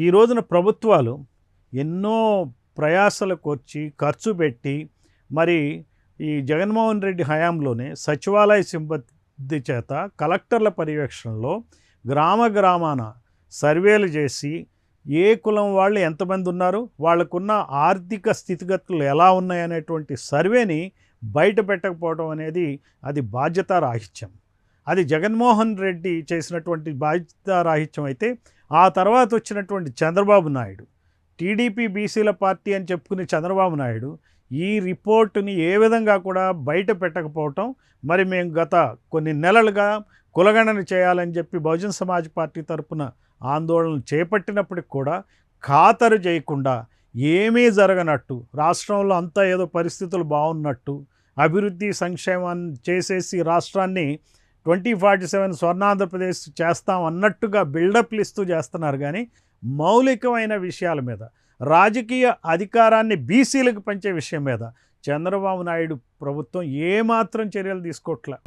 ఈ రోజున ప్రభుత్వాలు ఎన్నో ప్రయాసలకు వచ్చి ఖర్చు పెట్టి మరి ఈ జగన్మోహన్ రెడ్డి హయాంలోనే సచివాలయ సిబ్బంది చేత కలెక్టర్ల పర్యవేక్షణలో గ్రామ గ్రామాన సర్వేలు చేసి ఏ కులం వాళ్ళు ఎంతమంది ఉన్నారు వాళ్ళకున్న ఆర్థిక స్థితిగతులు ఎలా ఉన్నాయనేటువంటి సర్వేని బయట పెట్టకపోవడం అనేది అది బాధ్యతారాహిత్యం. అది జగన్మోహన్ రెడ్డి చేసినటువంటి బాధ్యతారాహిత్యం అయితే ఆ తర్వాత వచ్చినటువంటి చంద్రబాబు నాయుడు టీడీపీ బీసీల పార్టీ అని చెప్పుకునే చంద్రబాబు నాయుడు ఈ రిపోర్టుని ఏ విధంగా కూడా బయట పెట్టకపోవటం మరి మేము గత కొన్ని నెలలుగా కులగణన చేయాలని చెప్పి బహుజన్ సమాజ్ పార్టీ తరపున ఆందోళనలు చేపట్టినప్పటికి కూడా ఖాతరు చేయకుండా ఏమీ జరగనట్టు రాష్ట్రంలో అంతా ఏదో పరిస్థితులు బాగున్నట్టు అభివృద్ధి సంక్షేమాన్ని చేసేసి రాష్ట్రాన్ని ట్వంటీ ఫార్టీ సెవెన్ స్వర్ణాంధ్రప్రదేశ్ చేస్తాం అన్నట్టుగా బిల్డప్లు ఇస్తూ చేస్తున్నారు కానీ మౌలికమైన విషయాల మీద రాజకీయ అధికారాన్ని బీసీలకు పంచే విషయం మీద చంద్రబాబు నాయుడు ప్రభుత్వం ఏమాత్రం చర్యలు తీసుకోవట్లే